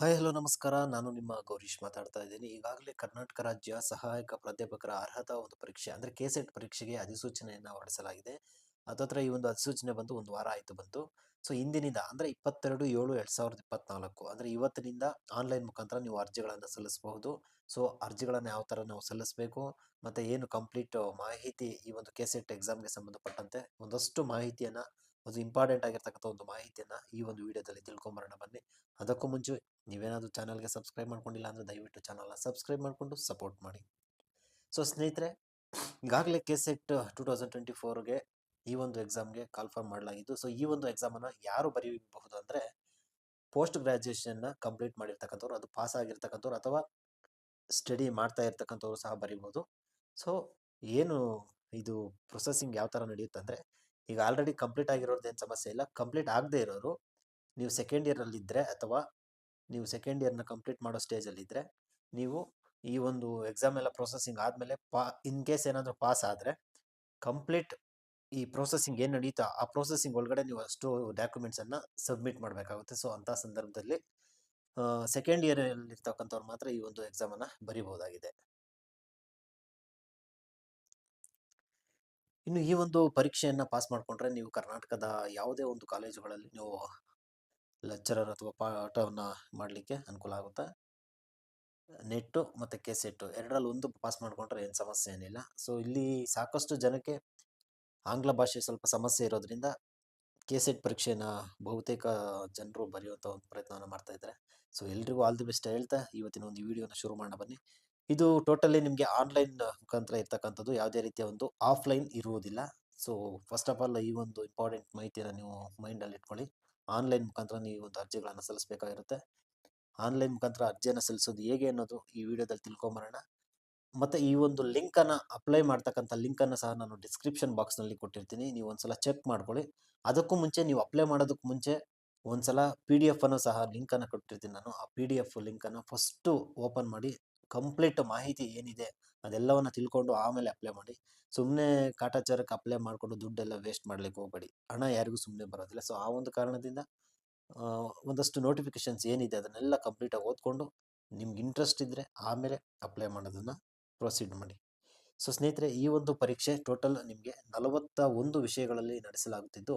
Hi, hello, ನಮಸ್ಕಾರ. ನಾನು ನಿಮ್ಮ ಗೌರೀಶ್ ಮಾತಾಡ್ತಾ ಇದ್ದೀನಿ. ಈಗಾಗಲೇ ಕರ್ನಾಟಕ ರಾಜ್ಯ ಸಹಾಯಕ ಪ್ರಾಧ್ಯಾಪಕರ ಅರ್ಹತಾ ಒಂದು ಪರೀಕ್ಷೆ, ಅಂದ್ರೆ ಕೆಸೆಟ್ ಪರೀಕ್ಷೆಗೆ ಅಧಿಸೂಚನೆಯನ್ನು ಹೊರಡಿಸಲಾಗಿದೆ. ಅದತ್ರ ಈ ಒಂದು ಅಧಿಸೂಚನೆ ಬಂದು ಒಂದು ವಾರ ಆಯಿತು ಬಂತು. ಸೊ ಇಂದಿನಿಂದ, ಅಂದರೆ ಇಪ್ಪತ್ತೆರಡು ಏಳು ಎರಡು ಸಾವಿರದ ಇಪ್ಪತ್ನಾಲ್ಕು, ಅಂದರೆ ಇವತ್ತಿನಿಂದ ಆನ್ಲೈನ್ ಮುಖಾಂತರ ನೀವು ಅರ್ಜಿಗಳನ್ನು ಸಲ್ಲಿಸಬಹುದು. ಸೊ ಅರ್ಜಿಗಳನ್ನು ಯಾವ ಥರ ನಾವು ಸಲ್ಲಿಸಬೇಕು, ಮತ್ತು ಏನು ಕಂಪ್ಲೀಟ್ ಮಾಹಿತಿ ಈ ಒಂದು ಕೆಸೆಟ್ ಎಕ್ಸಾಮ್ಗೆ ಸಂಬಂಧಪಟ್ಟಂತೆ ಒಂದಷ್ಟು ಮಾಹಿತಿಯನ್ನ ಒಂದು ಇಂಪಾರ್ಟೆಂಟ್ ಆಗಿರ್ತಕ್ಕಂಥ ಒಂದು ಮಾಹಿತಿಯನ್ನು ಈ ಒಂದು ವಿಡಿಯೋದಲ್ಲಿ ತಿಳ್ಕೊಂಬರೋಣ ಬನ್ನಿ. ಅದಕ್ಕೂ ಮುಂಚೆ ನೀವೇನಾದರೂ ಚಾನಲ್ಗೆ ಸಬ್ಸ್ಕ್ರೈಬ್ ಮಾಡ್ಕೊಂಡಿಲ್ಲ ಅಂದರೆ ದಯವಿಟ್ಟು ಚಾನಲ್ನ ಸಬ್ಸ್ಕ್ರೈಬ್ ಮಾಡಿಕೊಂಡು ಸಪೋರ್ಟ್ ಮಾಡಿ. ಸೊ ಸ್ನೇಹಿತರೆ, ಈಗಾಗಲೇ ಕೆ ಸೆಟ್ ಟು ತೌಸಂಡ್ ಈ ಒಂದು ಎಕ್ಸಾಮ್ಗೆ ಕಾಲ್ಫಾರ್ಮ್ ಮಾಡಲಾಗಿದ್ದು ಸೊ ಈ ಒಂದು ಎಕ್ಸಾಮನ್ನು ಯಾರು ಬರೀಬಹುದು ಅಂದರೆ ಪೋಸ್ಟ್ ಗ್ರ್ಯಾಜುಯೇಷನ್ನ ಕಂಪ್ಲೀಟ್ ಮಾಡಿರ್ತಕ್ಕಂಥವ್ರು, ಅದು ಪಾಸ್ ಆಗಿರ್ತಕ್ಕಂಥವ್ರು ಅಥವಾ ಸ್ಟಡಿ ಮಾಡ್ತಾ ಇರ್ತಕ್ಕಂಥವ್ರು ಸಹ ಬರಿಬೋದು ಸೊ ಏನು ಇದು ಪ್ರೊಸೆಸಿಂಗ್ ಯಾವ ಥರ ನಡೆಯುತ್ತೆ ಅಂದರೆ ಈಗ ಆಲ್ರೆಡಿ ಕಂಪ್ಲೀಟ್ ಆಗಿರೋದು ಏನು ಸಮಸ್ಯೆ ಇಲ್ಲ. ಕಂಪ್ಲೀಟ್ ಆಗದೆ ಇರೋರು, ನೀವು ಸೆಕೆಂಡ್ ಇಯರಲ್ಲಿದ್ದರೆ ಅಥವಾ ನೀವು ಸೆಕೆಂಡ್ ಇಯರ್ನ ಕಂಪ್ಲೀಟ್ ಮಾಡೋ ಸ್ಟೇಜಲ್ಲಿದ್ದರೆ ನೀವು ಈ ಒಂದು ಎಕ್ಸಾಮ್ ಎಲ್ಲ ಪ್ರೊಸೆಸಿಂಗ್ ಆದಮೇಲೆ ಪಾ ಇನ್ ಕೇಸ್ ಏನಾದರೂ ಪಾಸ್ ಆದರೆ ಕಂಪ್ಲೀಟ್ ಈ ಪ್ರೊಸೆಸಿಂಗ್ ಏನು ನಡೀತಾ, ಆ ಪ್ರೊಸೆಸಿಂಗ್ ಒಳಗಡೆ ನೀವು ಅಷ್ಟು ಡಾಕ್ಯುಮೆಂಟ್ಸನ್ನು ಸಬ್ಮಿಟ್ ಮಾಡಬೇಕಾಗುತ್ತೆ. ಸೊ ಅಂಥ ಸಂದರ್ಭದಲ್ಲಿ ಸೆಕೆಂಡ್ ಇಯರ್ ಇರ್ತಕ್ಕಂಥವ್ರು ಮಾತ್ರ ಈ ಒಂದು ಎಕ್ಸಾಮನ್ನು ಬರೀಬಹುದಾಗಿದೆ. ಇನ್ನು ಈ ಒಂದು ಪರೀಕ್ಷೆಯನ್ನು ಪಾಸ್ ಮಾಡಿಕೊಂಡ್ರೆ ನೀವು ಕರ್ನಾಟಕದ ಯಾವುದೇ ಒಂದು ಕಾಲೇಜುಗಳಲ್ಲಿ ನೀವು ಲೆಕ್ಚರರ್ ಅಥವಾ ಪಾಠವನ್ನು ಮಾಡಲಿಕ್ಕೆ ಅನುಕೂಲ ಆಗುತ್ತೆ? ನೆಟ್ಟು ಮತ್ತು ಕೆ ಸೆಟ್ಟು ಎರಡರಲ್ಲಿ ಒಂದು ಪಾಸ್ ಮಾಡಿಕೊಂಡ್ರೆ ಏನು ಸಮಸ್ಯೆ ಏನಿಲ್ಲ. ಸೊ ಇಲ್ಲಿ ಸಾಕಷ್ಟು ಜನಕ್ಕೆ ಆಂಗ್ಲ ಭಾಷೆ ಸ್ವಲ್ಪ ಸಮಸ್ಯೆ ಇರೋದ್ರಿಂದ ಕೆ ಸೆಟ್ ಪರೀಕ್ಷೆನ ಬಹುತೇಕ ಜನರು ಬರೆಯುವಂಥ ಒಂದು ಪ್ರಯತ್ನವನ್ನು ಮಾಡ್ತಾ ಇದ್ದಾರೆ. ಸೊ ಎಲ್ರಿಗೂ ಆಲ್ ದಿ ಬೆಸ್ಟ್ ಹೇಳ್ತಾ, ಇವತ್ತಿನ ಒಂದು ವಿಡಿಯೋನ ಶುರು ಮಾಡೋಣ ಬನ್ನಿ. ಇದು ಟೋಟಲಿ ನಿಮಗೆ ಆನ್ಲೈನ್ ಮುಖಾಂತರ ಇರ್ತಕ್ಕಂಥದ್ದು ಯಾವುದೇ ರೀತಿಯ ಒಂದು ಆಫ್ಲೈನ್ ಇರುವುದಿಲ್ಲ. ಸೊ, ಫಸ್ಟ್ ಆಫ್ ಆಲ್ ಈ ಒಂದು ಇಂಪಾರ್ಟೆಂಟ್ ಮಾಹಿತಿಯನ್ನು ನೀವು ಮೈಂಡಲ್ಲಿ ಇಟ್ಕೊಳ್ಳಿ. ಆನ್ಲೈನ್ ಮುಖಾಂತರ ನೀವು ಒಂದು ಅರ್ಜಿಗಳನ್ನು ಸಲ್ಲಿಸಬೇಕಾಗಿರುತ್ತೆ. ಆನ್ಲೈನ್ ಮುಖಾಂತರ ಅರ್ಜಿಯನ್ನು ಸಲ್ಲಿಸೋದು ಹೇಗೆ ಅನ್ನೋದು ಈ ವಿಡಿಯೋದಲ್ಲಿ ತಿಳ್ಕೊಂಬರೋಣ. ಮತ್ತು ಈ ಒಂದು ಲಿಂಕನ್ನು ಅಪ್ಲೈ ಮಾಡ್ತಕ್ಕಂಥ ಲಿಂಕನ್ನು ಸಹ ನಾನು ಡಿಸ್ಕ್ರಿಪ್ಷನ್ ಬಾಕ್ಸ್ನಲ್ಲಿ ಕೊಟ್ಟಿರ್ತೀನಿ. ನೀವು ಒಂದ್ಸಲ ಚೆಕ್ ಮಾಡ್ಕೊಳ್ಳಿ. ಅದಕ್ಕೂ ಮುಂಚೆ ನೀವು ಅಪ್ಲೈ ಮಾಡೋದಕ್ಕೆ ಮುಂಚೆ ಒಂದ್ಸಲ ಪಿ ಡಿ ಎಫನ್ನು ಸಹ ಲಿಂಕನ್ನು ಕೊಟ್ಟಿರ್ತೀನಿ ನಾನು. ಆ ಪಿ ಡಿ ಎಫ್ ಲಿಂಕನ್ನು ಫಸ್ಟು ಓಪನ್ ಮಾಡಿ ಕಂಪ್ಲೀಟ್ ಮಾಹಿತಿ ಏನಿದೆ ಅದೆಲ್ಲವನ್ನು ತಿಳ್ಕೊಂಡು ಆಮೇಲೆ ಅಪ್ಲೈ ಮಾಡಿ. ಸುಮ್ಮನೆ ಕಾಟಾಚಾರಕ್ಕೆ ಅಪ್ಲೈ ಮಾಡಿಕೊಂಡು ದುಡ್ಡೆಲ್ಲ ವೇಸ್ಟ್ ಮಾಡ್ಲಿಕ್ಕೆ ಹೋಗಬೇಡಿ. ಹಣ ಯಾರಿಗೂ ಸುಮ್ಮನೆ ಬರೋದಿಲ್ಲ. ಸೊ ಆ ಒಂದು ಕಾರಣದಿಂದ ಒಂದಷ್ಟು ನೋಟಿಫಿಕೇಶನ್ಸ್ ಏನಿದೆ ಅದನ್ನೆಲ್ಲ ಕಂಪ್ಲೀಟಾಗಿ ಓದ್ಕೊಂಡು ನಿಮ್ಗೆ ಇಂಟ್ರೆಸ್ಟ್ ಇದ್ದರೆ ಆಮೇಲೆ ಅಪ್ಲೈ ಮಾಡೋದನ್ನು ಪ್ರೊಸೀಡ್ ಮಾಡಿ. ಸೊ ಸ್ನೇಹಿತರೆ, ಈ ಒಂದು ಪರೀಕ್ಷೆ ಟೋಟಲ್ ನಿಮಗೆ ನಲವತ್ತ ಒಂದು ವಿಷಯಗಳಲ್ಲಿ ನಡೆಸಲಾಗುತ್ತಿದ್ದು,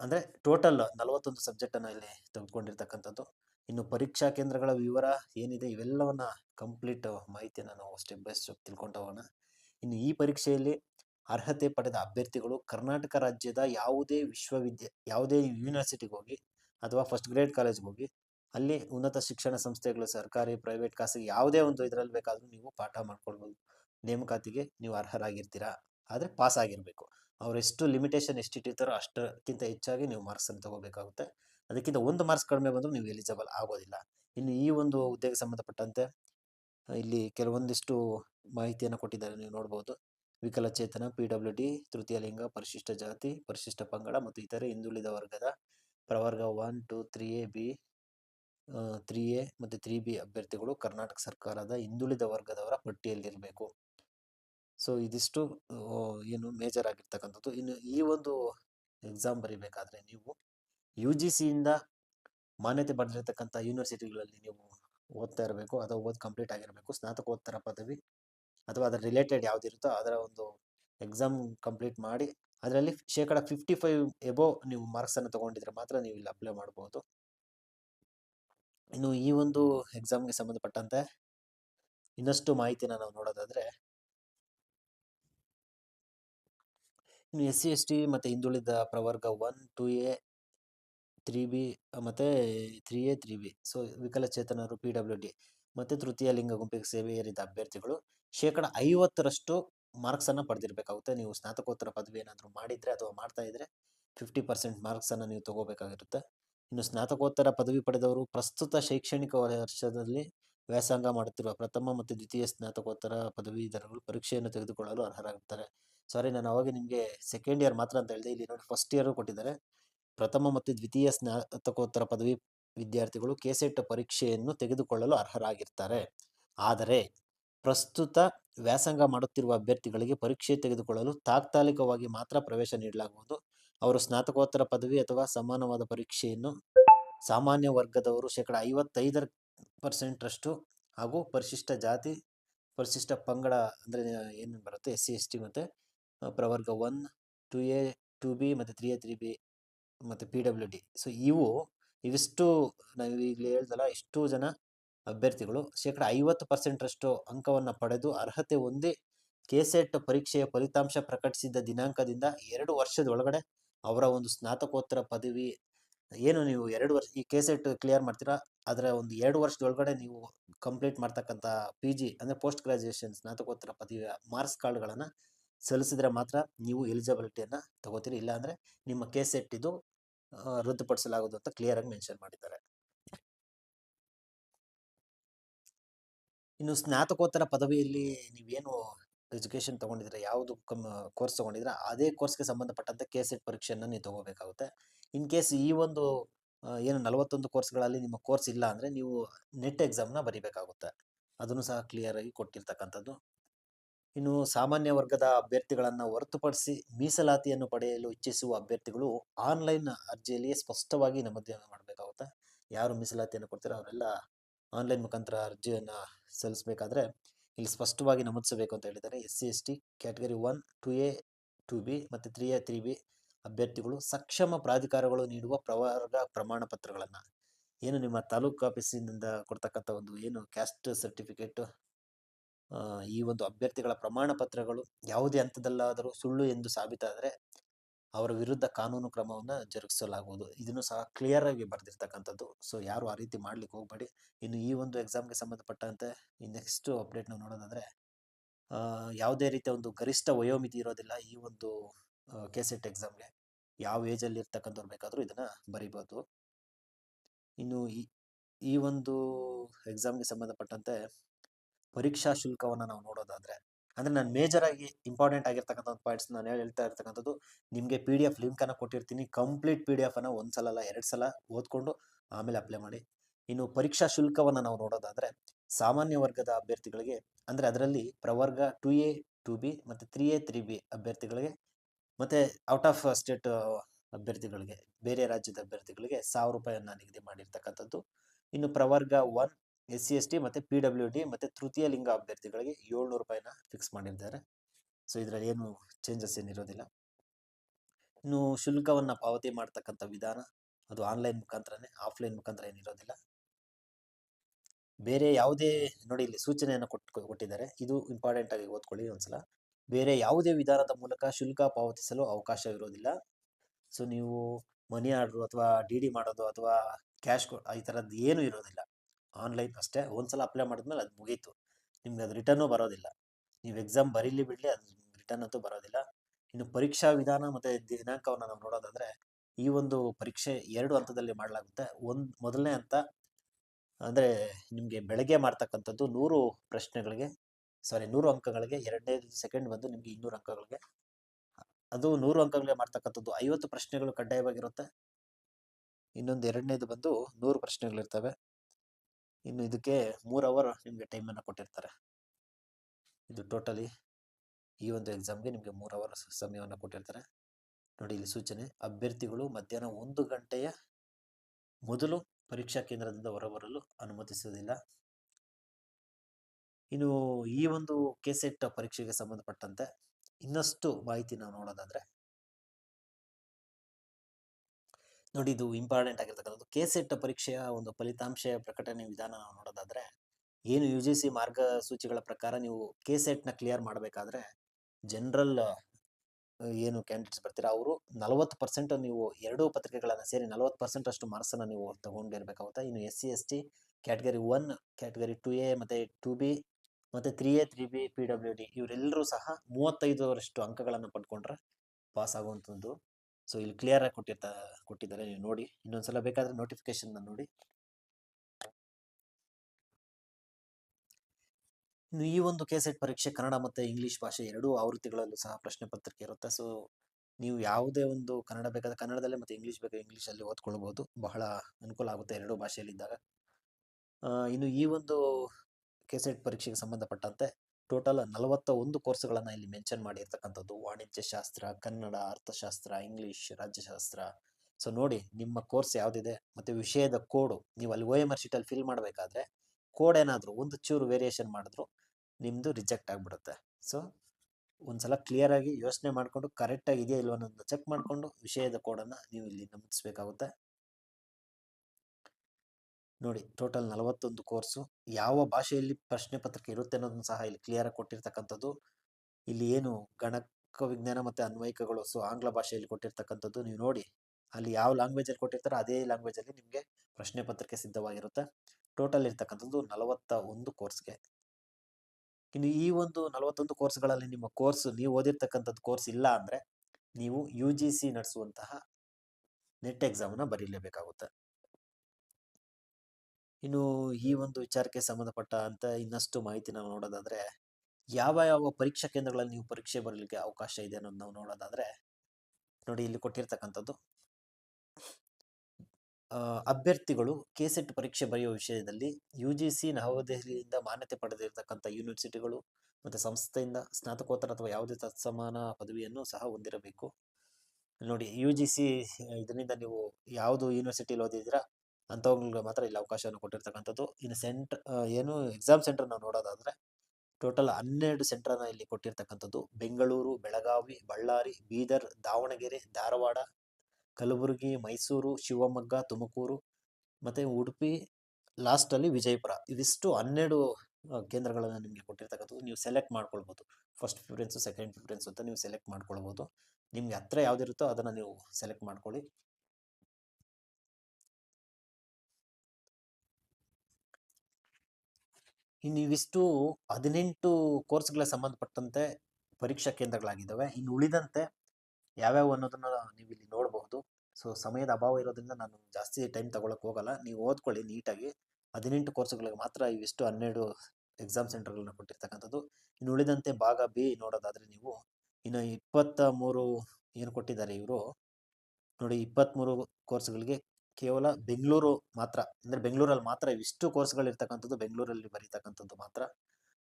ಅಂದರೆ ಟೋಟಲ್ ನಲವತ್ತೊಂದು ಸಬ್ಜೆಕ್ಟನ್ನು ಇಲ್ಲಿ ತೆಗೆದುಕೊಂಡಿರ್ತಕ್ಕಂಥದ್ದು. ಇನ್ನು ಪರೀಕ್ಷಾ ಕೇಂದ್ರಗಳ ವಿವರ ಏನಿದೆ ಇವೆಲ್ಲವನ್ನ ಕಂಪ್ಲೀಟ್ ಮಾಹಿತಿಯನ್ನು ನಾವು ಸ್ಟೆಪ್ ಬೈ ಸ್ಟೆಪ್ ತಿಳ್ಕೊಂಡು ಹೋಗೋಣ. ಇನ್ನು ಈ ಪರೀಕ್ಷೆಯಲ್ಲಿ ಅರ್ಹತೆ ಪಡೆದ ಅಭ್ಯರ್ಥಿಗಳು ಕರ್ನಾಟಕ ರಾಜ್ಯದ ಯಾವುದೇ ವಿಶ್ವವಿದ್ಯ, ಯಾವುದೇ ಯೂನಿವರ್ಸಿಟಿಗೆ ಹೋಗಿ ಅಥವಾ ಫಸ್ಟ್ ಗ್ರೇಡ್ ಕಾಲೇಜ್ಗೆ ಹೋಗಿ ಅಲ್ಲಿ ಉನ್ನತ ಶಿಕ್ಷಣ ಸಂಸ್ಥೆಗಳು, ಸರ್ಕಾರಿ ಪ್ರೈವೇಟ್ ಖಾಸಗಿ ಯಾವುದೇ ಒಂದು ಇದರಲ್ಲಿ ಬೇಕಾದರೂ ನೀವು ಪಾಠ ಮಾಡ್ಕೊಳ್ಬೋದು. ನೇಮಕಾತಿಗೆ ನೀವು ಅರ್ಹರಾಗಿರ್ತೀರಾ? ಆದರೆ ಪಾಸ್ ಆಗಿರಬೇಕು. ಅವರೆಷ್ಟು ಲಿಮಿಟೇಷನ್ ಎಷ್ಟಿಟ್ಟಿರ್ತಾರೋ ಅಷ್ಟಕ್ಕಿಂತ ಹೆಚ್ಚಾಗಿ ನೀವು ಮಾರ್ಕ್ಸನ್ನು ತಗೋಬೇಕಾಗುತ್ತೆ. ಅದಕ್ಕಿಂತ ಒಂದು ಮಾರ್ಕ್ಸ್ ಕಡಿಮೆ ಬಂದರೂ ನೀವು ಎಲಿಜಿಬಲ್ ಆಗೋದಿಲ್ಲ. ಇನ್ನು ಈ ಒಂದು ಹುದ್ದೆಗೆ ಸಂಬಂಧಪಟ್ಟಂತೆ ಇಲ್ಲಿ ಕೆಲವೊಂದಿಷ್ಟು ಮಾಹಿತಿಯನ್ನು ಕೊಟ್ಟಿದ್ದಾರೆ. ನೀವು ನೋಡ್ಬೋದು. ವಿಕಲಚೇತನ ಪಿ ಡಬ್ಲ್ಯೂ ಡಿ ತೃತೀಯ ಲಿಂಗ, ಪರಿಶಿಷ್ಟ ಜಾತಿ, ಪರಿಶಿಷ್ಟ ಪಂಗಡ ಮತ್ತು ಇತರೆ ಹಿಂದುಳಿದ ವರ್ಗದ ಪ್ರವರ್ಗ one two three A B three A ಮತ್ತು ತ್ರೀ ಬಿ ಅಭ್ಯರ್ಥಿಗಳು ಕರ್ನಾಟಕ ಸರ್ಕಾರದ ಹಿಂದುಳಿದ ವರ್ಗದವರ ಪಟ್ಟಿಯಲ್ಲಿರಬೇಕು. ಸೊ ಇದಿಷ್ಟು ಏನು ಮೇಜರ್ ಆಗಿರ್ತಕ್ಕಂಥದ್ದು. ಇನ್ನು ಈ ಒಂದು ಎಕ್ಸಾಮ್ ಬರೀಬೇಕಾದ್ರೆ ನೀವು ಯು ಜಿ ಸಿಯಿಂದ ಮಾನ್ಯತೆ ಪಡೆದಿರತಕ್ಕಂಥ ಯೂನಿವರ್ಸಿಟಿಗಳಲ್ಲಿ ನೀವು ಓದ್ತಾ ಇರಬೇಕು, ಅಥವಾ ಓದ್ ಕಂಪ್ಲೀಟ್ ಆಗಿರಬೇಕು ಸ್ನಾತಕೋತ್ತರ ಪದವಿ, ಅಥವಾ ಅದರ ರಿಲೇಟೆಡ್ ಯಾವುದಿರುತ್ತೋ ಅದರ ಒಂದು ಎಕ್ಸಾಮ್ ಕಂಪ್ಲೀಟ್ ಮಾಡಿ, ಅದರಲ್ಲಿ ಶೇಕಡ ಫಿಫ್ಟಿ ಫೈವ್ ಎಬೋ ನೀವು ಮಾರ್ಕ್ಸನ್ನು ತೊಗೊಂಡಿದ್ರೆ ಮಾತ್ರ ನೀವು ಇಲ್ಲಿ ಅಪ್ಲೈ ಮಾಡ್ಬೋದು. ಇನ್ನು ಈ ಒಂದು ಎಕ್ಸಾಮ್ಗೆ ಸಂಬಂಧಪಟ್ಟಂತೆ ಇನ್ನಷ್ಟು ಮಾಹಿತಿನ ನಾವು ನೋಡೋದಾದರೆ, ಇನ್ನು ಎಸ್ ಸಿ ಎಸ್ ಟಿ ಮತ್ತು ಹಿಂದುಳಿದ ಪ್ರವರ್ಗ one two A three B, ಮತ್ತು three A, three B, so ವಿಕಲಚೇತನರು, P W D, ಮತ್ತು ತೃತೀಯ ಲಿಂಗ ಗುಂಪಿಗೆ ಸೇವೆ ಏರಿದ ಅಭ್ಯರ್ಥಿಗಳು ಶೇಕಡ ಐವತ್ತರಷ್ಟು ಮಾರ್ಕ್ಸನ್ನು ಪಡೆದಿರಬೇಕಾಗುತ್ತೆ. ನೀವು ಸ್ನಾತಕೋತ್ತರ ಪದವಿ ಏನಾದರೂ ಮಾಡಿದರೆ ಅಥವಾ ಮಾಡ್ತಾ ಇದ್ದರೆ ಫಿಫ್ಟಿ ಪರ್ಸೆಂಟ್ ಮಾರ್ಕ್ಸನ್ನು ನೀವು ತಗೋಬೇಕಾಗಿರುತ್ತೆ. ಇನ್ನು ಸ್ನಾತಕೋತ್ತರ ಪದವಿ ಪಡೆದವರು ಪ್ರಸ್ತುತ ಶೈಕ್ಷಣಿಕ ವರ್ಷದಲ್ಲಿ ವ್ಯಾಸಂಗ ಮಾಡುತ್ತಿರುವ ಪ್ರಥಮ ಮತ್ತು ದ್ವಿತೀಯ ಸ್ನಾತಕೋತ್ತರ ಪದವೀಧರಗಳು ಪರೀಕ್ಷೆಯನ್ನು ತೆಗೆದುಕೊಳ್ಳಲು ಅರ್ಹರಾಗುತ್ತಾರೆ ಸಾರಿ, ನಾನು ಅವಾಗ ನಿಮಗೆ ಸೆಕೆಂಡ್ ಇಯರ್ ಮಾತ್ರ ಅಂತ ಹೇಳಿದೆ. ಇಲ್ಲಿ ನೋಡಿ ಫಸ್ಟ್ ಇಯರ್ ಕೊಟ್ಟಿದ್ದಾರೆ. ಪ್ರಥಮ ಮತ್ತು ದ್ವಿತೀಯ ಸ್ನಾತಕೋತ್ತರ ಪದವಿ ವಿದ್ಯಾರ್ಥಿಗಳು ಕೆಸೆಟ್ ಪರೀಕ್ಷೆಯನ್ನು ತೆಗೆದುಕೊಳ್ಳಲು ಅರ್ಹರಾಗಿರ್ತಾರೆ. ಆದರೆ ಪ್ರಸ್ತುತ ವ್ಯಾಸಂಗ ಮಾಡುತ್ತಿರುವ ಅಭ್ಯರ್ಥಿಗಳಿಗೆ ಪರೀಕ್ಷೆ ತೆಗೆದುಕೊಳ್ಳಲು ತಾತ್ಕಾಲಿಕವಾಗಿ ಮಾತ್ರ ಪ್ರವೇಶ ನೀಡಲಾಗುವುದು. ಅವರು ಸ್ನಾತಕೋತ್ತರ ಪದವಿ ಅಥವಾ ಸಮಾನವಾದ ಪರೀಕ್ಷೆಯನ್ನು ಸಾಮಾನ್ಯ ವರ್ಗದವರು ಶೇಕಡ ಐವತ್ತೈದರ ಪರ್ಸೆಂಟ್ರಷ್ಟು ಹಾಗೂ ಪರಿಶಿಷ್ಟ ಜಾತಿ, ಪರಿಶಿಷ್ಟ ಪಂಗಡ ಅಂದರೆ ಏನು ಬರುತ್ತೆ? ಎಸ್ ಸಿ ಎಸ್ ಟಿ ಮತ್ತು ಪ್ರವರ್ಗ one two A, two B ಮತ್ತು ತ್ರೀ ಎ, ತ್ರೀ ಬಿ ಮತ್ತು ಪಿ ಡಬ್ಲ್ಯೂ ಡಿ ಸೊ ಇವು ಇವಿಷ್ಟು ನಾವು ಈಗಲೇ ಹೇಳ್ದಲ್ಲ, ಇಷ್ಟು ಜನ ಅಭ್ಯರ್ಥಿಗಳು ಶೇಕಡ ಐವತ್ತು ಪರ್ಸೆಂಟ್ರಷ್ಟು ಅಂಕವನ್ನು ಪಡೆದು ಅರ್ಹತೆ ಹೊಂದಿ ಕೆಸೆಟ್ ಪರೀಕ್ಷೆಯ ಫಲಿತಾಂಶ ಪ್ರಕಟಿಸಿದ ದಿನಾಂಕದಿಂದ ಎರಡು ವರ್ಷದ ಒಳಗಡೆ ಅವರ ಒಂದು ಸ್ನಾತಕೋತ್ತರ ಪದವಿ, ಏನು ನೀವು ಎರಡು ವರ್ಷ, ಈ ಕೆಸೆಟ್ ಕ್ಲಿಯರ್ ಮಾಡ್ತೀರಾ? ಅದರ ಒಂದು ಎರಡು ವರ್ಷದೊಳಗಡೆ ನೀವು ಕಂಪ್ಲೀಟ್ ಮಾಡ್ತಕ್ಕಂಥ ಪಿ ಜಿ ಅಂದರೆ ಪೋಸ್ಟ್ ಗ್ರಾಜುಯೇಷನ್ ಸ್ನಾತಕೋತ್ತರ ಪದವಿಯ ಮಾರ್ಕ್ಸ್ ಕಾರ್ಡ್ಗಳನ್ನು ಸಲ್ಲಿಸಿದ್ರೆ ಮಾತ್ರ ನೀವು ಎಲಿಜಿಬಿಲಿಟಿಯನ್ನು ತಗೋತೀರಿ. ಇಲ್ಲಾಂದರೆ ನಿಮ್ಮ ಕೇಸ್ ಆ, ರದ್ದುಪಡಿಸಲಾಗುವುದು ಅಂತ ಕ್ಲಿಯರ್ ಆಗಿ ಮೆನ್ಷನ್ ಮಾಡಿದ್ದಾರೆ. ಇನ್ನು ಸ್ನಾತಕೋತ್ತರ ಪದವಿಯಲ್ಲಿ ನೀವೇನು ಎಜುಕೇಷನ್ ತಗೊಂಡಿದ್ರೆ ಯಾವುದು ಕಮ್ ಕೋರ್ಸ್ ತಗೊಂಡಿದ್ರೆ ಅದೇ ಕೋರ್ಸ್ಗೆ ಸಂಬಂಧಪಟ್ಟಂತೆ ಕೆ ಸೆಟ್ ಪರೀಕ್ಷೆಯನ್ನು ನೀವು ತಗೋಬೇಕಾಗುತ್ತೆ. ಇನ್ ಕೇಸ್ ಈ ಒಂದು ಏನು ನಲವತ್ತೊಂದು ಕೋರ್ಸ್ಗಳಲ್ಲಿ ನಿಮ್ಮ ಕೋರ್ಸ್ ಇಲ್ಲ ಅಂದರೆ ನೀವು ನೆಟ್ ಎಕ್ಸಾಮ್ನ ಬರಿಬೇಕಾಗುತ್ತೆ. ಅದನ್ನು ಸಹ ಕ್ಲಿಯರ್ ಆಗಿ ಕೊಟ್ಟಿರ್ತಕ್ಕಂಥದ್ದು. ಇನ್ನು ಸಾಮಾನ್ಯ ವರ್ಗದ ಅಭ್ಯರ್ಥಿಗಳನ್ನು ಹೊರತುಪಡಿಸಿ ಮೀಸಲಾತಿಯನ್ನು ಪಡೆಯಲು ಇಚ್ಛಿಸುವ ಅಭ್ಯರ್ಥಿಗಳು ಆನ್ಲೈನ್ ಅರ್ಜಿಯಲ್ಲಿಯೇ ಸ್ಪಷ್ಟವಾಗಿ ನಮೂದನ್ನು ಮಾಡಬೇಕಾಗುತ್ತೆ. ಯಾರು ಮೀಸಲಾತಿಯನ್ನು ಕೊಡ್ತೀರೋ ಅವರೆಲ್ಲ ಆನ್ಲೈನ್ ಮುಖಾಂತರ ಅರ್ಜಿಯನ್ನು ಸಲ್ಲಿಸಬೇಕಾದ್ರೆ ಇಲ್ಲಿ ಸ್ಪಷ್ಟವಾಗಿ ನಮೂದಿಸಬೇಕು ಅಂತ ಹೇಳಿದ್ದಾರೆ. S C S T category one, two A, two B ಮತ್ತು ತ್ರೀ ಎ, ತ್ರೀ ಬಿ ಅಭ್ಯರ್ಥಿಗಳು ಸಕ್ಷಮ ಪ್ರಾಧಿಕಾರಗಳು ನೀಡುವ ಪ್ರವರ್ಗ ಪ್ರಮಾಣ ಪತ್ರಗಳನ್ನು. ಏನು ನಿಮ್ಮ ತಾಲೂಕು ಆಫೀಸಿನಿಂದ ಕೊಡ್ತಕ್ಕಂಥ ಒಂದು ಏನು ಕ್ಯಾಸ್ಟ್ ಸರ್ಟಿಫಿಕೇಟ್? ಈ ಒಂದು ಅಭ್ಯರ್ಥಿಗಳ ಪ್ರಮಾಣ ಪತ್ರಗಳು ಯಾವುದೇ ಹಂತದಲ್ಲಾದರೂ ಸುಳ್ಳು ಎಂದು ಸಾಬೀತಾದರೆ ಅವರ ವಿರುದ್ಧ ಕಾನೂನು ಕ್ರಮವನ್ನು ಜರುಗಿಸಲಾಗುವುದು. ಇದನ್ನು ಸಹ ಕ್ಲಿಯರ್ ಆಗಿ ಬರೆದಿರ್ತಕ್ಕಂಥದ್ದು. ಸೊ ಯಾರು ಆ ರೀತಿ ಮಾಡ್ಲಿಕ್ಕೆ ಹೋಗಬೇಡಿ. ಇನ್ನು ಈ ಒಂದು ಎಕ್ಸಾಮ್ಗೆ ಸಂಬಂಧಪಟ್ಟಂತೆ ಈ ನೆಕ್ಸ್ಟ್ ಅಪ್ಡೇಟ್ ನಾವು ನೋಡೋದಾದ್ರೆ ಯಾವುದೇ ರೀತಿಯ ಒಂದು ಗರಿಷ್ಠ ವಯೋಮಿತಿ ಇರೋದಿಲ್ಲ ಈ ಒಂದು ಕೆ ಕೆಸೆಟ್ ಎಕ್ಸಾಮ್ಗೆ ಯಾವ ಏಜಲ್ಲಿ ಇರ್ತಕ್ಕಂಥವ್ರು ಬೇಕಾದರೂ ಇದನ್ನ ಬರಿಬೋದು. ಇನ್ನು ಈ ಈ ಒಂದು ಎಕ್ಸಾಮ್ಗೆ ಸಂಬಂಧಪಟ್ಟಂತೆ ಪರೀಕ್ಷಾ ಶುಲ್ಕವನ್ನು ನಾವು ನೋಡೋದಾದ್ರೆ, ಅಂದ್ರೆ ನಾನು ಮೇಜರ್ ಆಗಿ ಇಂಪಾರ್ಟೆಂಟ್ ಆಗಿರ್ತಕ್ಕಂಥ ಪಾಯಿಂಟ್ಸ್ ನಾನು ಹೇಳ್ತಾ ಇರ್ತಕ್ಕಂಥದ್ದು, ನಿಮಗೆ ಪಿ ಡಿ ಎಫ್ ಲಿಂಕ್ ಅನ್ನ ಕೊಟ್ಟಿರ್ತೀನಿ ಕಂಪ್ಲೀಟ್ ಪಿ ಡಿ ಎಫ್ ಅನ್ನ ಒಂದ್ ಸಲ ಅಲ್ಲ ಎರಡು ಸಲ ಓದ್ಕೊಂಡು ಆಮೇಲೆ ಅಪ್ಲೈ ಮಾಡಿ. ಇನ್ನು ಪರೀಕ್ಷಾ ಶುಲ್ಕವನ್ನು ನಾವು ನೋಡೋದಾದ್ರೆ, ಸಾಮಾನ್ಯ ವರ್ಗದ ಅಭ್ಯರ್ಥಿಗಳಿಗೆ, ಅಂದ್ರೆ ಅದರಲ್ಲಿ ಪ್ರವರ್ಗ ಟು ಎ ಟು ಬಿ ಮತ್ತು ತ್ರೀ ಎ ತ್ರೀ ಬಿ ಅಭ್ಯರ್ಥಿಗಳಿಗೆ ಮತ್ತೆ ಔಟ್ ಆಫ್ ಸ್ಟೇಟ್ ಅಭ್ಯರ್ಥಿಗಳಿಗೆ, ಬೇರೆ ರಾಜ್ಯದ ಅಭ್ಯರ್ಥಿಗಳಿಗೆ ಸಾವಿರ ರೂಪಾಯಿಯನ್ನು ನಿಗದಿ ಮಾಡಿರ್ತಕ್ಕಂಥದ್ದು. ಇನ್ನು ಪ್ರವರ್ಗ one S C S T ಮತ್ತೆ ಪಿ ಡಬ್ಲ್ಯೂ ಡಿ ಮತ್ತೆ ತೃತೀಯ ಲಿಂಗ ಅಭ್ಯರ್ಥಿಗಳಿಗೆ ಏಳ್ನೂರು ರೂಪಾಯಿನ ಫಿಕ್ಸ್ ಮಾಡಿದ್ದಾರೆ ಸೊ ಇದರಲ್ಲಿ ಏನು ಚೇಂಜಸ್ ಏನಿರೋದಿಲ್ಲ. ಇನ್ನು ಶುಲ್ಕವನ್ನ ಪಾವತಿ ಮಾಡ್ತಕ್ಕಂಥ ವಿಧಾನ, ಅದು ಆನ್ಲೈನ್ ಮುಖಾಂತರನೇ ಆಫ್ಲೈನ್ ಮುಖಾಂತರ ಏನಿರೋದಿಲ್ಲ. ಬೇರೆ ಯಾವುದೇ, ನೋಡಿ ಇಲ್ಲಿ ಸೂಚನೆಯನ್ನು ಕೊಟ್ಟು ಕೊಟ್ಟಿದ್ದಾರೆ. ಇದು ಇಂಪಾರ್ಟೆಂಟ್ ಆಗಿ ಓದ್ಕೊಳ್ಳಿ ಒಂದ್ಸಲ. ಬೇರೆ ಯಾವುದೇ ವಿಧಾನದ ಮೂಲಕ ಶುಲ್ಕ ಪಾವತಿಸಲು ಅವಕಾಶವಿರೋದಿಲ್ಲ. ಸೊ ನೀವು ಮನಿ ಆರ್ಡ್ರು ಅಥವಾ ಡಿ ಮಾಡೋದು ಅಥವಾ ಕ್ಯಾಶ್ ಈ ಥರದ್ದು ಏನು ಇರೋದಿಲ್ಲ. ಆನ್ಲೈನ್ ಅಷ್ಟೇ, ಒಂದ್ಸಲ ಅಪ್ಲೈ ಮಾಡಿದ್ಮೇಲೆ ಅದು ಮುಗೀತು. ನಿಮ್ಗೆ ಅದು ರಿಟರ್ನು ಬರೋದಿಲ್ಲ. ನೀವು ಎಕ್ಸಾಮ್ ಬರೀಲಿ ಬಿಡಲಿ, ಅದು ರಿಟರ್ನ್ ಅಂತೂ ಬರೋದಿಲ್ಲ. ಇನ್ನು ಪರೀಕ್ಷಾ ವಿಧಾನ ಮತ್ತು ದಿನಾಂಕವನ್ನು ನಾವು ನೋಡೋದಾದ್ರೆ, ಈ ಒಂದು ಪರೀಕ್ಷೆ ಎರಡು ಹಂತದಲ್ಲಿ ಮಾಡಲಾಗುತ್ತೆ. ಒಂದು, ಮೊದಲನೇ ಹಂತ ಅಂದರೆ ನಿಮಗೆ ಬೆಳಗ್ಗೆ ಮಾಡ್ತಕ್ಕಂಥದ್ದು ನೂರು ಪ್ರಶ್ನೆಗಳಿಗೆ ಸಾರಿ ನೂರು ಅಂಕಗಳಿಗೆ, ಎರಡನೇ ಸೆಕೆಂಡ್ ಬಂದು ನಿಮಗೆ ಇನ್ನೂರು ಅಂಕಗಳಿಗೆ. ಅದು ನೂರು ಅಂಕಗಳಿಗೆ ಮಾಡ್ತಕ್ಕಂಥದ್ದು ಐವತ್ತು ಪ್ರಶ್ನೆಗಳು ಕಡ್ಡಾಯವಾಗಿರುತ್ತೆ. ಇನ್ನೊಂದು ಎರಡನೇದು ಬಂದು ನೂರು ಪ್ರಶ್ನೆಗಳಿರ್ತವೆ. ಇನ್ನು ಇದಕ್ಕೆ ಮೂರು ಅವರ್ ನಿಮಗೆ ಟೈಮನ್ನು ಕೊಟ್ಟಿರ್ತಾರೆ. ಇದು ಟೋಟಲಿ ಈ ಒಂದು ಎಕ್ಸಾಮ್ಗೆ ನಿಮಗೆ ಮೂರು ಅವರ್ ಸಮಯವನ್ನು ಕೊಟ್ಟಿರ್ತಾರೆ. ನೋಡಿ ಇಲ್ಲಿ ಸೂಚನೆ, ಅಭ್ಯರ್ಥಿಗಳು ಮಧ್ಯಾಹ್ನ ಒಂದು ಗಂಟೆಯ ಮೊದಲು ಪರೀಕ್ಷಾ ಕೇಂದ್ರದಿಂದ ಹೊರಬರಲು ಅನುಮತಿಸುವುದಿಲ್ಲ. ಇನ್ನು ಈ ಒಂದು ಕೆಸೆಟ್ ಪರೀಕ್ಷೆಗೆ ಸಂಬಂಧಪಟ್ಟಂತೆ ಇನ್ನಷ್ಟು ಮಾಹಿತಿ ನಾವು ನೋಡೋದಾದ್ರೆ ನೋಡಿ ಇದು ಇಂಪಾರ್ಟೆಂಟ್ ಆಗಿರ್ತಕ್ಕಂಥದ್ದು. ಕೆಸೆಟ್ ಪರೀಕ್ಷೆಯ ಒಂದು ಫಲಿತಾಂಶ ಪ್ರಕಟಣೆ ವಿಧಾನ ನಾವು ನೋಡೋದಾದ್ರೆ, ಏನು ಯು ಜಿ ಸಿ ಮಾರ್ಗಸೂಚಿಗಳ ಪ್ರಕಾರ ನೀವು ಕೆ ಸೆಟ್ನ ಕ್ಲಿಯರ್ ಮಾಡಬೇಕಾದ್ರೆ ಜನರಲ್ ಏನು ಕ್ಯಾಂಡಿಡೇಟ್ಸ್ ಬರ್ತೀರಾ, ಅವರು ನಲವತ್ತು ಪರ್ಸೆಂಟ್ ನೀವು ಎರಡೂ ಪತ್ರಿಕೆಗಳನ್ನು ಸೇರಿ ನಲವತ್ತು ಪರ್ಸೆಂಟ್ ಅಷ್ಟು ಮಾರ್ಕ್ಸನ್ನು ನೀವು ತಗೊಂಡಿರ್ಬೇಕಾಗುತ್ತೆ. ಇನ್ನು S C S T category one category two A ಮತ್ತು ಟು ಬಿ ಮತ್ತು three A three B P W D ಇವರೆಲ್ಲರೂ ಸಹ ಮೂವತ್ತೈದರಷ್ಟು ಅಂಕಗಳನ್ನು ಪಡ್ಕೊಂಡ್ರೆ ಪಾಸ್ ಆಗುವಂಥದ್ದು. ಸೊ, ಇಲ್ಲಿ ಕ್ಲಿಯರ್ ಆಗಿ ಕೊಟ್ಟಿರ್ತಾ, ಕೊಟ್ಟಿದ್ದಾರೆ. ನೀವು ನೋಡಿ, ಇನ್ನೊಂದ್ಸಲ ಬೇಕಾದ್ರೆ ನೋಟಿಫಿಕೇಶನ್ ನೋಡಿ. ಇನ್ನು ಈ ಒಂದು ಕೆಸೆಟ್ ಪರೀಕ್ಷೆ ಕನ್ನಡ ಮತ್ತು ಇಂಗ್ಲಿಷ್ ಭಾಷೆ ಎರಡೂ ಆವೃತ್ತಿಗಳಲ್ಲೂ ಸಹ ಪ್ರಶ್ನೆ ಪತ್ರಿಕೆ ಇರುತ್ತೆ. ಸೊ, ನೀವು ಯಾವುದೇ ಒಂದು ಕನ್ನಡ ಬೇಕಾದ್ರೆ ಕನ್ನಡದಲ್ಲೇ ಮತ್ತು ಇಂಗ್ಲಿಷ್ ಬೇಕಾದ್ರೆ ಇಂಗ್ಲೀಷಲ್ಲಿ ಓದ್ಕೊಳ್ಬೋದು. ಬಹಳ ಅನುಕೂಲ ಆಗುತ್ತೆ ಎರಡೂ ಭಾಷೆಯಲ್ಲಿದ್ದಾಗ. ಇನ್ನು ಈ ಒಂದು ಕೆಸೆಟ್ ಪರೀಕ್ಷೆಗೆ ಸಂಬಂಧಪಟ್ಟಂತೆ ಟೋಟಲ್ ನಲವತ್ತ ಒಂದು ಕೋರ್ಸ್ಗಳನ್ನು ಇಲ್ಲಿ ಮೆನ್ಷನ್ ಮಾಡಿರ್ತಕ್ಕಂಥದ್ದು. ವಾಣಿಜ್ಯ ಶಾಸ್ತ್ರ, ಕನ್ನಡ, ಅರ್ಥಶಾಸ್ತ್ರ, ಇಂಗ್ಲಿಷ್, ರಾಜ್ಯಶಾಸ್ತ್ರ. ಸೊ ನೋಡಿ, ನಿಮ್ಮ ಕೋರ್ಸ್ ಯಾವುದಿದೆ? ಮತ್ತು ವಿಷಯದ ಕೋಡು ನೀವು ಅಲ್ಲಿ ಓ ಎಂ ಆರ್ ಶೀಟಲ್ಲಿ ಫಿಲ್ ಮಾಡಬೇಕಾದ್ರೆ ಕೋಡ್ ಏನಾದರೂ, ಒಂದು ಚೂರು ವೇರಿಯೇಷನ್ ಮಾಡಿದ್ರು ನಿಮ್ಮದು ರಿಜೆಕ್ಟ್ ಆಗಿಬಿಡುತ್ತೆ. ಸೊ ಒಂದ್ಸಲ ಕ್ಲಿಯರಾಗಿ ಯೋಚನೆ ಮಾಡಿಕೊಂಡು ಕರೆಕ್ಟಾಗಿ ಇದೆಯಾ ಇಲ್ವೋ ಚೆಕ್ ಮಾಡಿಕೊಂಡು ವಿಷಯದ ಕೋಡನ್ನು ನೀವು ಇಲ್ಲಿ ನಮೂದಿಸಬೇಕಾಗುತ್ತೆ. ನೋಡಿ ಟೋಟಲ್ ನಲವತ್ತೊಂದು ಕೋರ್ಸು. ಯಾವ ಭಾಷೆಯಲ್ಲಿ ಪ್ರಶ್ನೆ ಪತ್ರಿಕೆ ಇರುತ್ತೆ ಅನ್ನೋದನ್ನು ಸಹ ಇಲ್ಲಿ ಕ್ಲಿಯರಾಗಿ ಕೊಟ್ಟಿರ್ತಕ್ಕಂಥದ್ದು. ಇಲ್ಲಿ ಏನು ಗಣಕ ವಿಜ್ಞಾನ ಮತ್ತು ಅನ್ವಯಿಕಗಳು, ಸೊ ಆಂಗ್ಲ ಭಾಷೆಯಲ್ಲಿ ಕೊಟ್ಟಿರ್ತಕ್ಕಂಥದ್ದು. ನೀವು ನೋಡಿ ಅಲ್ಲಿ ಯಾವ ಲ್ಯಾಂಗ್ವೇಜಲ್ಲಿ ಕೊಟ್ಟಿರ್ತಾರೋ ಅದೇ ಲ್ಯಾಂಗ್ವೇಜಲ್ಲಿ ನಿಮಗೆ ಪ್ರಶ್ನೆ ಪತ್ರಿಕೆ ಸಿದ್ಧವಾಗಿರುತ್ತೆ. ಟೋಟಲ್ ಇರ್ತಕ್ಕಂಥದ್ದು ನಲವತ್ತ ಒಂದು ಕೋರ್ಸ್ಗೆ. ಇನ್ನು ಈ ಒಂದು ನಲವತ್ತೊಂದು ಕೋರ್ಸ್ಗಳಲ್ಲಿ ನಿಮ್ಮ ಕೋರ್ಸ್, ನೀವು ಓದಿರ್ತಕ್ಕಂಥದ್ದು ಕೋರ್ಸ್ ಇಲ್ಲ ಅಂದರೆ ನೀವು ಯು ಜಿ ಸಿ ನಡೆಸುವಂತಹ ನೆಟ್ ಎಕ್ಸಾಮನ್ನ ಬರೀಲೇಬೇಕಾಗುತ್ತೆ. ಇನ್ನು ಈ ಒಂದು ವಿಚಾರಕ್ಕೆ ಸಂಬಂಧಪಟ್ಟ ಅಂತ ಇನ್ನಷ್ಟು ಮಾಹಿತಿ ನಾವು ನೋಡೋದಾದ್ರೆ ಯಾವ ಯಾವ ಪರೀಕ್ಷಾ ಕೇಂದ್ರಗಳಲ್ಲಿ ನೀವು ಪರೀಕ್ಷೆ ಬರಲಿಕ್ಕೆ ಅವಕಾಶ ಇದೆ ಅನ್ನೋದು ನಾವು ನೋಡೋದಾದ್ರೆ ನೋಡಿ ಇಲ್ಲಿ ಕೊಟ್ಟಿರ್ತಕ್ಕಂಥದ್ದು. ಅಭ್ಯರ್ಥಿಗಳು ಕೆಸೆಟ್ ಪರೀಕ್ಷೆ ಬರೆಯುವ ವಿಷಯದಲ್ಲಿ ಯು ಜಿ ಸಿ ನವದೆಹಲಿಯಿಂದ ಮಾನ್ಯತೆ ಪಡೆದಿರತಕ್ಕಂಥ ಯೂನಿವರ್ಸಿಟಿಗಳು ಮತ್ತು ಸಂಸ್ಥೆಯಿಂದ ಸ್ನಾತಕೋತ್ತರ ಅಥವಾ ಯಾವುದೇ ತತ್ಸಮಾನ ಪದವಿಯನ್ನು ಸಹ ಹೊಂದಿರಬೇಕು. ನೋಡಿ ಯು ಜಿ ಸಿ ಇದರಿಂದ ನೀವು ಯಾವುದು ಯೂನಿವರ್ಸಿಟಿಲಿ ಓದಿದ್ದೀರಾ ಅಂಥವ್ಗಳಿಗೆ ಮಾತ್ರ ಇಲ್ಲಿ ಅವಕಾಶವನ್ನು ಕೊಟ್ಟಿರ್ತಕ್ಕಂಥದ್ದು. ಇನ್ನು ಸೆಂಟ್ ಏನು ಎಕ್ಸಾಮ್ ಸೆಂಟರ್ ನಾವು ನೋಡೋದಾದ್ರೆ ಟೋಟಲ್ ಹನ್ನೆರಡು ಸೆಂಟ್ರನ್ನ ಇಲ್ಲಿ ಕೊಟ್ಟಿರ್ತಕ್ಕಂಥದ್ದು. ಬೆಂಗಳೂರು, ಬೆಳಗಾವಿ, ಬಳ್ಳಾರಿ, ಬೀದರ್, ದಾವಣಗೆರೆ, ಧಾರವಾಡ, ಕಲಬುರಗಿ, ಮೈಸೂರು, ಶಿವಮೊಗ್ಗ, ತುಮಕೂರು, ಮತ್ತು ಉಡುಪಿ ಲಾಸ್ಟಲ್ಲಿ ವಿಜಯಪುರ. ಇದಿಷ್ಟು ಹನ್ನೆರಡು ಕೇಂದ್ರಗಳನ್ನು ನಿಮಗೆ ಕೊಟ್ಟಿರ್ತಕ್ಕಂಥದ್ದು. ನೀವು ಸೆಲೆಕ್ಟ್ ಮಾಡ್ಕೊಳ್ಬೋದು. ಫಸ್ಟ್ ಪ್ರಿಫರೆನ್ಸು ಸೆಕೆಂಡ್ ಪ್ರಿಫರೆನ್ಸ್ ಅಂತ ನೀವು ಸೆಲೆಕ್ಟ್ ಮಾಡ್ಕೊಳ್ಬೋದು. ನಿಮ್ಗೆ ಹತ್ರ ಯಾವ್ದಿರುತ್ತೋ ಅದನ್ನು ನೀವು ಸೆಲೆಕ್ಟ್ ಮಾಡ್ಕೊಳ್ಳಿ. ಇನ್ನು ಇವಿಷ್ಟು ಹದಿನೆಂಟು ಕೋರ್ಸ್ಗಳ ಸಂಬಂಧಪಟ್ಟಂತೆ ಪರೀಕ್ಷಾ ಕೇಂದ್ರಗಳಾಗಿದ್ದಾವೆ. ಇನ್ನು ಉಳಿದಂತೆ ಯಾವ್ಯಾವ ಅನ್ನೋದನ್ನ ನೀವು ಇಲ್ಲಿ ನೋಡಬಹುದು. ಸೊ, ಸಮಯದ ಅಭಾವ ಇರೋದ್ರಿಂದ ನಾನು ಜಾಸ್ತಿ ಟೈಮ್ ತಗೊಳಕ್ ಹೋಗಲ್ಲ. ನೀವು ಓದ್ಕೊಳ್ಳಿ ನೀಟಾಗಿ. ಹದಿನೆಂಟು ಕೋರ್ಸ್ಗಳಿಗೆ ಮಾತ್ರ ಇವಿಷ್ಟು ಹನ್ನೆರಡು ಎಕ್ಸಾಮ್ ಸೆಂಟರ್ಗಳನ್ನ ಕೊಟ್ಟಿರ್ತಕ್ಕಂಥದ್ದು. ಇನ್ನು ಉಳಿದಂತೆ ಭಾಗ ಬಿ ನೋಡೋದಾದ್ರೆ ನೀವು ಇನ್ನು ಇಪ್ಪತ್ತ ಮೂರು ಏನು ಕೊಟ್ಟಿದ್ದಾರೆ ಇವರು? ನೋಡಿ ಇಪ್ಪತ್ತ್ಮೂರು ಕೋರ್ಸ್ಗಳಿಗೆ ಕೇವಲ ಬೆಂಗಳೂರು ಮಾತ್ರ, ಅಂದರೆ ಬೆಂಗಳೂರಲ್ಲಿ ಮಾತ್ರ ಇವಿಷ್ಟು ಕೋರ್ಸ್ಗಳು ಇರ್ತಕ್ಕಂಥದ್ದು ಬೆಂಗಳೂರಲ್ಲಿ ಬರೀತಕ್ಕಂಥದ್ದು ಮಾತ್ರ.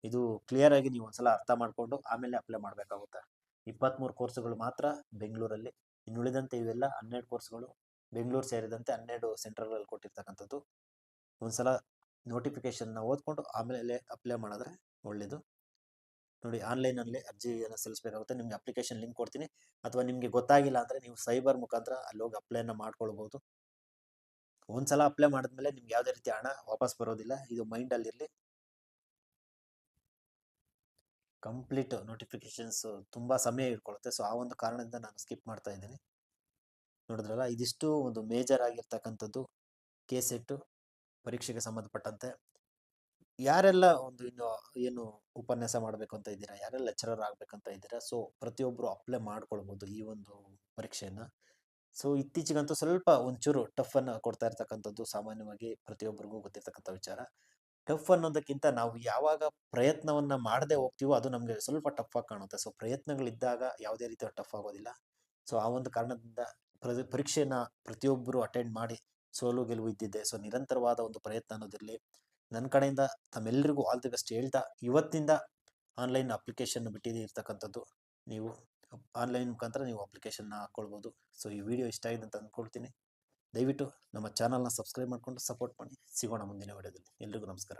ಇದು ಕ್ಲಿಯರ್ ಆಗಿ ನೀವು ಒಂದ್ಸಲ ಅರ್ಥ ಮಾಡಿಕೊಂಡು ಆಮೇಲೆ ಅಪ್ಲೈ ಮಾಡಬೇಕಾಗುತ್ತೆ. ಇಪ್ಪತ್ತ್ಮೂರು ಕೋರ್ಸ್ಗಳು ಮಾತ್ರ ಬೆಂಗಳೂರಲ್ಲಿ, ಇನ್ನುಳಿದಂತೆ ಇವೆಲ್ಲ ಹನ್ನೆರಡು ಕೋರ್ಸ್ಗಳು ಬೆಂಗಳೂರು ಸೇರಿದಂತೆ ಹನ್ನೆರಡು ಸೆಂಟರ್ಗಳಲ್ಲಿ ಕೊಟ್ಟಿರ್ತಕ್ಕಂಥದ್ದು. ಒಂದ್ಸಲ ನೋಟಿಫಿಕೇಶನ್ನ ಓದ್ಕೊಂಡು ಆಮೇಲೆ ಅಪ್ಲೈ ಮಾಡಿದ್ರೆ ಒಳ್ಳೆಯದು ನೋಡಿ ಆನ್ಲೈನಲ್ಲಿ ಅರ್ಜಿಯನ್ನು ಸಲ್ಲಿಸಬೇಕಾಗುತ್ತೆ, ನಿಮಗೆ ಅಪ್ಲಿಕೇಶನ್ ಲಿಂಕ್ ಕೊಡ್ತೀನಿ. ಅಥವಾ ನಿಮಗೆ ಗೊತ್ತಾಗಿಲ್ಲ ಅಂದರೆ ನೀವು ಸೈಬರ್ ಮುಖಾಂತರ ಅಲ್ಲಿ ಹೋಗಿ ಅಪ್ಲೈನ ಮಾಡ್ಕೊಳ್ಬೋದು. ಒಂದ್ಸಲ ಅಪ್ಲೈ ಮಾಡಿದ್ಮೇಲೆ ನಿಮ್ಗೆ ಯಾವುದೇ ರೀತಿ ಹಣ ವಾಪಸ್ ಬರೋದಿಲ್ಲ, ಇದು ಮೈಂಡಲ್ಲಿರಲಿ ಕಂಪ್ಲೀಟ್ ನೋಟಿಫಿಕೇಶನ್ಸ್ ತುಂಬ ಸಮಯ ಇಟ್ಕೊಳ್ಳುತ್ತೆ ಸೊ ಆ ಒಂದು ಕಾರಣದಿಂದ ನಾನು ಸ್ಕಿಪ್ ಮಾಡ್ತಾ ಇದ್ದೀನಿ. ನೋಡಿದ್ರಲ್ಲ, ಇದಿಷ್ಟು ಒಂದು ಮೇಜರ್ ಆಗಿರ್ತಕ್ಕಂಥದ್ದು ಕೆ ಸೆಟ್ಟು ಪರೀಕ್ಷೆಗೆ ಸಂಬಂಧಪಟ್ಟಂತೆ. ಯಾರೆಲ್ಲ ಒಂದು ಇನ್ನು ಏನು ಉಪನ್ಯಾಸ ಮಾಡಬೇಕು ಅಂತ ಇದ್ದೀರಾ? ಯಾರೆಲ್ಲ ಲೆಕ್ಚರರ್ ಆಗಬೇಕಂತ ಇದ್ದೀರಾ? ಸೊ ಪ್ರತಿಯೊಬ್ಬರು ಅಪ್ಲೈ ಮಾಡ್ಕೊಳ್ಬೋದು ಈ ಒಂದು ಪರೀಕ್ಷೆಯನ್ನು. ಸೊ, ಇತ್ತೀಚೆಗಂತೂ ಸ್ವಲ್ಪ ಒಂಚೂರು ಟಫ್ ಅನ್ನು ಕೊಡ್ತಾ ಇರ್ತಕ್ಕಂಥದ್ದು ಸಾಮಾನ್ಯವಾಗಿ ಪ್ರತಿಯೊಬ್ಬರಿಗೂ ಗೊತ್ತಿರ್ತಕ್ಕಂಥ ವಿಚಾರ. ಟಫ್ ಅನ್ನೋದಕ್ಕಿಂತ ನಾವು ಯಾವಾಗ ಪ್ರಯತ್ನವನ್ನ ಮಾಡದೆ ಹೋಗ್ತೀವೋ ಅದು ನಮಗೆ ಸ್ವಲ್ಪ ಟಫ್ ಆಗಿ ಕಾಣುತ್ತೆ. ಸೊ, ಪ್ರಯತ್ನಗಳಿದ್ದಾಗ ಯಾವುದೇ ರೀತಿಯ ಟಫ್ ಆಗೋದಿಲ್ಲ. ಸೊ, ಆ ಒಂದು ಕಾರಣದಿಂದ ಪ್ರ- ಪರೀಕ್ಷೆನ ಪ್ರತಿಯೊಬ್ಬರು ಅಟೆಂಡ್ ಮಾಡಿ ಸೋಲು, ಗೆಲುವು ಇದ್ದಿದ್ದೆ. ಸೊ, ನಿರಂತರವಾದ ಒಂದು ಪ್ರಯತ್ನ ಅನ್ನೋದಿರಲಿ. ನನ್ನ ಕಡೆಯಿಂದ ತಮ್ಮೆಲ್ಲರಿಗೂ ಆಲ್ ದಿ ಬೆಸ್ಟ್ ಹೇಳ್ತಾ ಇವತ್ತಿಂದ ಆನ್ಲೈನ್ ಅಪ್ಲಿಕೇಶನ್ ಬಿಟ್ಟಿರ್ತಕ್ಕಂಥದ್ದು ನೀವು ಆನ್ಲೈನ್ ಮುಖಾಂತರ ನೀವು ಅಪ್ಲಿಕೇಶನ್ನ ಹಾಕ್ಕೊಳ್ಬೋದು ಸೊ ಈ ವಿಡಿಯೋ ಇಷ್ಟ ಆಗಿದೆ ಅಂತ ಅಂದ್ಕೊಳ್ತೀನಿ ದಯವಿಟ್ಟು ನಮ್ಮ ಚಾನಲ್ನ ಸಬ್ಸ್ಕ್ರೈಬ್ ಮಾಡಿಕೊಂಡು ಸಪೋರ್ಟ್ ಮಾಡಿ. ಸಿಗೋಣ ಮುಂದಿನ ವಿಡಿಯೋದಲ್ಲಿ ಎಲ್ರಿಗೂ ನಮಸ್ಕಾರ.